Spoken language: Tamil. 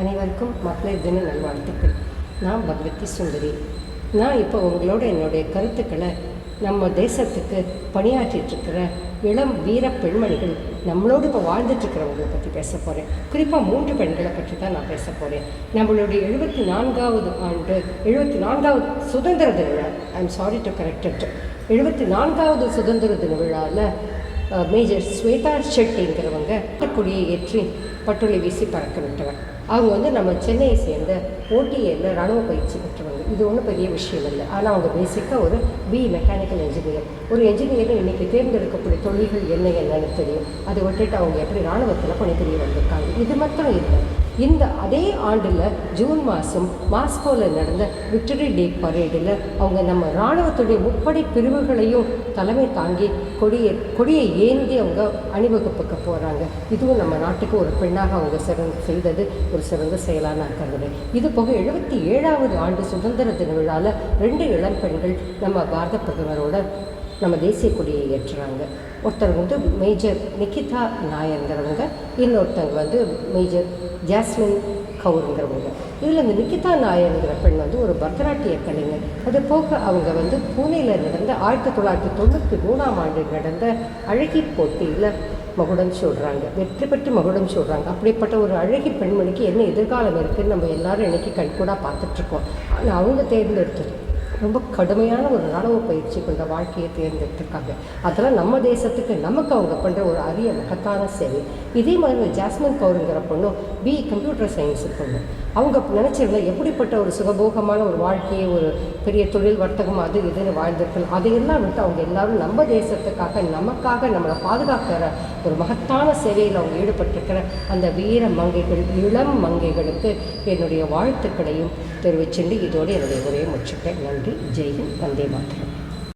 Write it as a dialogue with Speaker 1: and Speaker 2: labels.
Speaker 1: அனைவருக்கும் மகளிர் தின நல்வாழ்த்துக்கள். நான் பகவதி சுந்தரி. நான் இப்போ உங்களோட என்னுடைய கருத்துக்களை நம்ம தேசத்துக்கு பணியாற்றிட்டுருக்கிற இளம் வீர பெண்மணிகள் நம்மளோடு இப்போ வாழ்ந்துட்டுருக்கிறவங்களை பற்றி பேச போகிறேன் குறிப்பாக மூன்று பெண்களை பற்றி தான் நான் பேச போகிறேன் நம்மளுடைய எழுபத்தி நான்காவது ஆண்டு எழுபத்தி நான்காவது சுதந்திர தின விழா. I am sorry to correct எழுபத்தி நான்காவது சுதந்திர தின விழாவில் மேஜர் ஸ்வேதா ஷெட்டிங்கிறவங்க கொடியை ஏற்றி பட்டுளை வீசி பறக்க விட்டவர். அவங்க வந்து நம்ம சென்னையை சேர்ந்த ஓடிஏல ராணுவ பயிற்சி பெற்றவங்க. இது ஒன்றும் பெரிய விஷயம் இல்லை. ஆனால் அவங்க பேசிக்காக ஒரு பி மெக்கானிக்கல் இன்ஜினியர் ஒரு இன்ஜினியர் இன்னைக்கு தேர்ந்தெடுக்கக்கூடிய தொழில்கள் என்ன என்னன்னு தெரியும். அதை விட்டுட்டு அவங்க எப்படி ராணுவத்தில் பணிபுரிய வந்திருக்காங்க. இது மட்டும் இல்லை இந்த அதே ஆண்டில் ஜூன் மாதம் மாஸ்கோவில் நடந்த விக்டரி டே பரேடில் அவங்க நம்ம இராணுவத்துடைய முப்படை பிரிவுகளையும் தலைமை தாங்கி கொடியை கொடியை ஏந்தி அவங்க அணிவகுப்புக்கு போகிறாங்க இதுவும் நம்ம நாட்டுக்கு ஒரு பெண்ணாக அவங்க சிறந்த செய்தது ஒரு சிறந்த செயலாக நான் கருதுறேன் இது போக எழுபத்தி ஏழாவது ஆண்டு சுதந்திர தின விழாவில் ரெண்டு இளம் பெண்கள் நம்ம பாரத பிரதமரோட நம்ம தேசிய கொடியை ஏற்றுறாங்க. ஒருத்தர் வந்து மேஜர் நிக்கிதா நாயருங்கிறவங்க இன்னொருத்தவங்க வந்து மேஜர் ஜாஸ்மின் கவுருங்கிறவங்க. இதில் இந்த நிக்கிதா நாயருங்கிற பெண் வந்து ஒரு பரதநாட்டிய கலைஞர். அது போக அவங்க வந்து பூனேயில் நடந்த ஆயிரத்தி தொள்ளாயிரத்தி தொண்ணூற்றி மூணாம் ஆண்டு நடந்த அழகி போட்டியில் மகுடம் சொல்கிறாங்க வெற்றி பெற்று மகுடம் சொல்கிறாங்க அப்படிப்பட்ட ஒரு அழகி பெண்மணிக்கு என்ன எதிர்காலம் இருக்குதுன்னு நம்ம எல்லாரும் இன்னைக்கு கண்கூடாக பார்த்துட்ருக்கோம் ஆனால் அவங்க தேர்ந்தெடுத்தது ரொம்ப கடுமையான ஒரு ராணுவ பயிற்சி கொண்ட வாழ்க்கையை தேர்ந்தெடுத்திருக்காங்க. அதெல்லாம் நம்ம தேசத்துக்கு நமக்கு அவங்க பண்ணுற ஒரு அரிய மகத்தான சேவை. இதே மாதிரி ஜாஸ்மின் கவுருங்கிற பொண்ணும் பி கம்ப்யூட்டர் சயின்ஸு பொண்ணு. அவங்க நினச்சிருந்தா எப்படிப்பட்ட ஒரு சுகபோகமான ஒரு வாழ்க்கையை ஒரு பெரிய தொழில் வர்த்தகம் அது இதுன்னு வாழ்ந்திருக்கலாம் அதையெல்லாம் விட்டு அவங்க எல்லாரும் நம்ம தேசத்துக்காக நமக்காக நம்மளை பாதுகாக்கிற ஒரு மகத்தான சேவையில் அவங்க ஈடுபட்டிருக்கிற அந்த வீர மங்கைகள் இளம் மங்கைகளுக்கு என்னுடைய வாழ்த்துக்களையும் தெரிவிச்சுண்டு இதோடு என்னுடைய உரையை முடிச்சுட்டேன் நன்றி ஜெய்ஹிந்த் வந்தே மாத்திரம்